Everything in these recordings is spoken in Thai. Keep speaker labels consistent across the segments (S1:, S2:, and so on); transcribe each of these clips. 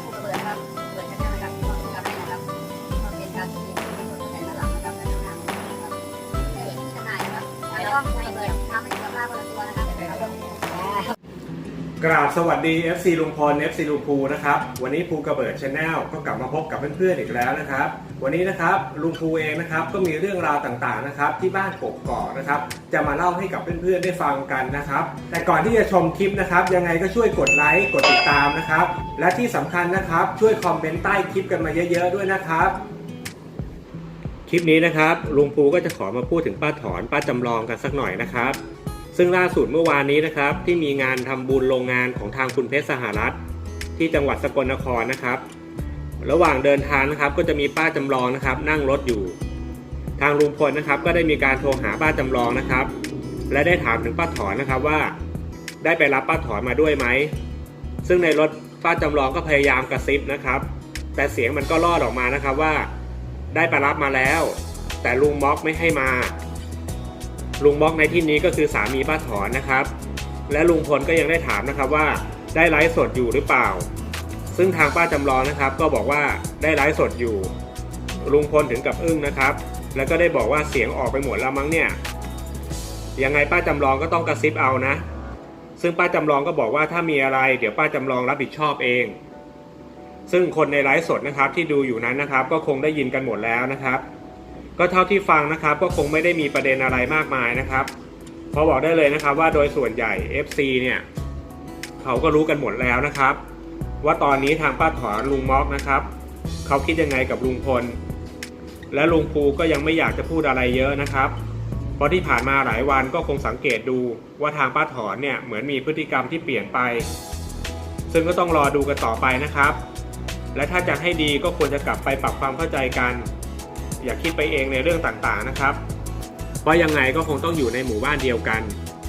S1: กกระเบือครับ เปิดชั้นนะครับขอบคุณครับนะครับก็เป็นการที่ที่คนสนใจด้าหลังนะครับและด้านหน้านะครับนี่จำหน่ายนะครับแล้วก็ผูกกระเบือทำให้สุขภาพคนละตัวนะครับ
S2: กราบสวัสดี FC ลุงพล FC ลุงภูนะครับ วันนี้ภูกระเบิดชาแนลก็กลับมาพบกับเพื่อนๆอีกแล้วนะครับ วันนี้นะครับลุงภูเองนะครับก็มีเรื่องราวต่างๆนะครับที่บ้านกกอกนะครับ จะมาเล่าให้กับเพื่อนๆได้ฟังกันนะครับ แต่ก่อนที่จะชมคลิปนะครับ ยังไงก็ช่วยกดไลค์กดติดตามนะครับ และที่สำคัญนะครับช่วยคอมเมนต์ใต้คลิปกันมาเยอะๆด้วยนะครับคลิปนี้นะครับลุงภูก็จะขอมาพูดถึงป้าถอนป้าจำลองกันสักหน่อยนะครับ ซึ่งล่าสุดเมื่อวานนี้นะครับ ที่มีงานทำบุญโรงงานของทางคุณเพชรสหรัฐ ที่จังหวัดสกลนครนะครับ ระหว่างเดินทางนะครับก็จะมีป้าจำลองนะครับ นั่งรถอยู่ ทางลุงพลนะครับ ก็ได้มีการโทรหาป้าจำลองนะครับ และได้ถามถึงป้าถอนนะครับว่า ได้ไปรับป้าถอนมาด้วยไหมซึ่งในรถป้าจำลองก็พยายามกระซิบนะครับ แต่เสียงมันก็รอดออกมานะครับว่า ได้ไปรับมาแล้ว แต่ลุงม็อกไม่ให้มา ลุงม็อกในที่นี้ก็คือสามีป้าถอนนะครับ และลุงพลก็ยังได้ถามนะครับว่าได้ไลฟ์สดอยู่หรือเปล่า ซึ่งทางป้าจำลองนะครับ ก็บอกว่าได้ไลฟ์สดอยู่ ลุงพลถึงกับอึ้งนะครับ แล้วก็ได้บอกว่าเสียงออกไปหมดแล้วมั้งเนี่ยยังไงป้าจำลองก็ต้องกระซิบเอานะ ซึ่งป้าจำลองก็บอกว่าถ้ามีอะไรเดี๋ยวป้าจำลองรับผิดชอบเอง ซึ่งคนในไลฟ์สดนะครับที่ดูอยู่นั้นนะครับ ก็คงได้ยินกันหมดแล้วนะครับ ก็เท่าที่ฟังนะครับก็คงไม่ได้มีประเด็นอะไรมากมายนะครับเพอบอกได้เลยนะครับว่าโดยส่วนใหญ่ FC เนี่ยเขาก็รู้กันหมดแล้วนะครับ ว่าตอนนี้ทางป้าถอนลุงม็อกนะครับเขาคิดยังไงกับลุงพล และลุงภูก็ยังไม่อยากจะพูดอะไรเยอะนะครับเพราะที่ผ่านมาหลายวันก็คงสังเกตดูว่าทางป้าถอนเนี่ยเหมือนมีพฤติกรรมที่เปลี่ยนไป ซึ่งก็ต้องรอดูกันต่อไปนะครับ และถ้าจะให้ดีก็ควรจะกลับไปปรับความเข้าใจกัน อย่าคิดไปเองในเรื่องต่างๆนะครับเพราะยังไงก็คงต้องอยู่ในหมู่บ้านเดียวกัน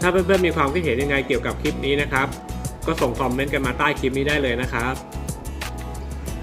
S2: ถ้าเพื่อนๆมีความคิดเห็นยังไงเกี่ยวกับคลิปนี้นะครับ ก็ส่งคอมเมนต์กันมาใต้คลิปนี้ได้เลยนะครับ